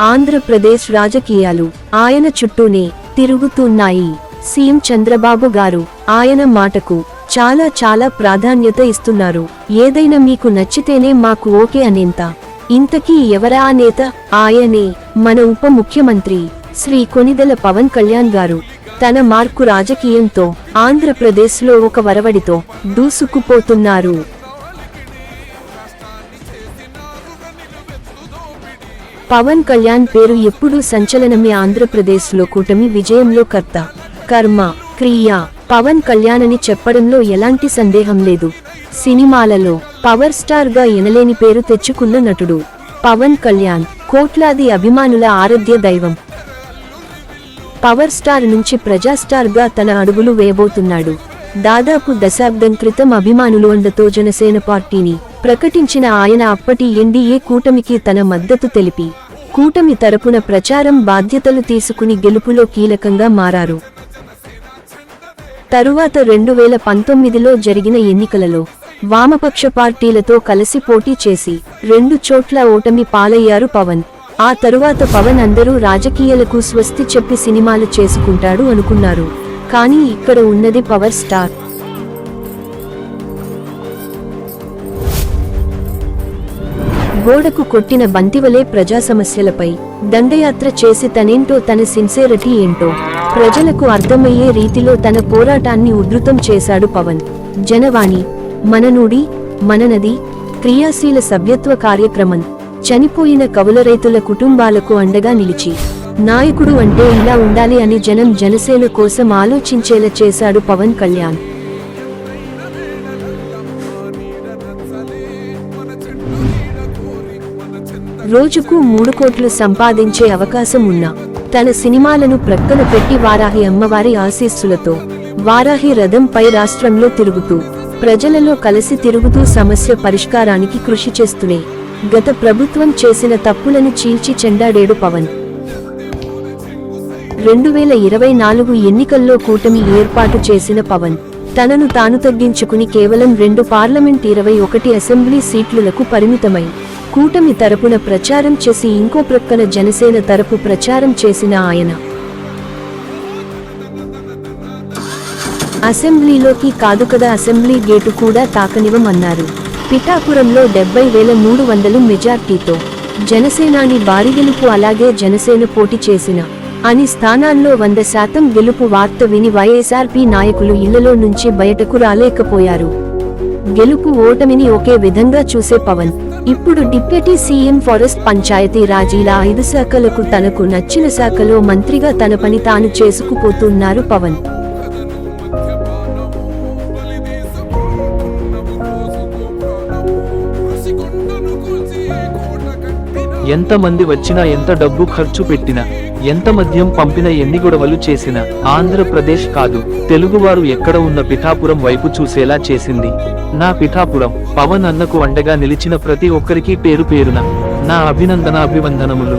ఆంధ్రప్రదేశ్ రాజకీయాలు ఆయన చుట్టూనే తిరుగుతున్నాయి. సీఎం చంద్రబాబు గారు ఆయన మాటకు చాలా చాలా ప్రాధాన్యత ఇస్తున్నారు. ఏదైనా మీకు నచ్చితేనే మాకు ఓకే అనేంత. ఇంతకీ ఎవరా నేత? ఆయనే మన ఉప ముఖ్యమంత్రి శ్రీ కొనిదెల పవన్ కళ్యాణ్ గారు. తన మార్కు రాజకీయంతో ఆంధ్రప్రదేశ్లో ఒక వరవడితో దూసుకుపోతున్నారు. పవన్ కళ్యాణ్ పేరు ఎప్పుడూ సంచలనమే ఆంధ్రప్రదేశ్లో కూటమి విజయంలో కర్త. కర్మ క్రియ పవన్ కళ్యాణ్ అని చెప్పడంలో ఎలాంటి సందేహం లేదు. సినిమాలలో పవర్ స్టార్గా ఎనలేని పేరు తెచ్చుకున్న నటుడు పవన్ కళ్యాణ్ కోట్లాది అభిమానుల ఆరాధ్య దైవం. పవర్ స్టార్ నుంచి ప్రజాస్టార్గా గా తన అడుగులు వేయబోతున్నాడు. దాదాపు దశాబ్దం క్రితం అభిమానులు అండతో జనసేన పార్టీని ప్రకటించిన ఆయన అప్పటి ఎన్డీఏ కూటమికి తన మద్దతు తెలిపి కూటమి తరపున ప్రచారం బాధ్యతలు తీసుకుని గెలుపులో కీలకంగా మారారు. తరువాత రెండు వేల పంతొమ్మిదిలో జరిగిన ఎన్నికలలో వామపక్ష పార్టీలతో కలిసి పోటీ చేసి రెండు చోట్ల ఓటమి పాలయ్యారు పవన్. ఆ తరువాత పవన్ అందరూ రాజకీయాలకు స్వస్తి చెప్పి సినిమాలు చేసుకుంటాడు అనుకున్నారు. కానీ ఇక్కడ ఉన్నది పవర్ స్టార్. గోడకు కొట్టిన బంతివలే ప్రజా సమస్యలపై దండయాత్ర చేసి తనేంటో తన సిన్సేరిటీ ఏంటో ప్రజలకు అర్థమయ్యే రీతిలో తన పోరాటాన్ని ఉధృతం చేశాడు పవన్. జనవాణి మననుడి మననది క్రియాశీల సభ్యత్వ కార్యక్రమం చనిపోయిన కవుల రైతుల కుటుంబాలకు అండగా నిలిచి నాయకుడు అంటే ఇలా ఉండాలి అని జనం జనసేన కోసం ఆలోచించేలా చేశాడు పవన్ కళ్యాణ్. రోజుకు మూడు కోట్లు సంపాదించే అవకాశం ఉన్నా తన సినిమాలను ప్రక్కన పెట్టి వారాహి అమ్మవారి ఆశీస్సులతో వారాహి రథంపై రాష్ట్రంలో తిరుగుతూ ప్రజలలో కలిసి తిరుగుతూ సమస్య పరిష్కారానికి కృషి చేస్తూనే గత ప్రభుత్వం చేసిన తప్పులను చీల్చి చెండాడేడు పవన్. రెండు వేల ఇరవై నాలుగు ఎన్నికల్లో కూటమి ఏర్పాటు చేసిన పవన్ తనను తాను తగ్గించుకుని కేవలం రెండు పార్లమెంట్ ఇరవై ఒకటి అసెంబ్లీ సీట్లులకు పరిమితమై కూటమి తరపున ప్రచారం చేసి ఇంకో ప్రక్కన జనసేన తరపు ప్రచారం చేసిన ఆయన. అసెంబ్లీలోకి కాదు కదా అసెంబ్లీ గేటు కూడా తాకనివ్వమన్నారు. పిఠాపురంలో డెబ్బై వేల మూడు వందలు మెజార్టీతో జనసేనాని భారీ గెలుపు అలాగే జనసేన పోటీ చేసిన అని స్థానాల్లో వంద శాతం గెలుపు వార్త విని వైఎస్ఆర్పీ నాయకులు ఇళ్ళలో నుంచి బయటకు రాలేకపోయారు. గెలుపు ఓటమిని ఒకే విధంగా చూసే పవన్ ఇప్పుడు deputy CM forest Panchayati Raj ఇలా ఐదు శాఖలకు తనకు నచ్చిన శాఖలో మంత్రిగా తన పని తాను చేసుకుపోతున్నారు పవన్. ఎంతమంది వచ్చినా ఎంత డబ్బు ఖర్చు పెట్టినా ఎంత మద్యం పంపిన ఎన్ని గొడవలు చేసినా ఆంధ్రప్రదేశ్ కాదు తెలుగువారు ఎక్కడ ఉన్న పిఠాపురం వైపు చూసేలా చేసింది. నా పిఠాపురం పవన్ అన్నకు అండగా నిలిచిన ప్రతి ఒక్కరికి పేరు పేరున నా అభినందన అభివందనములు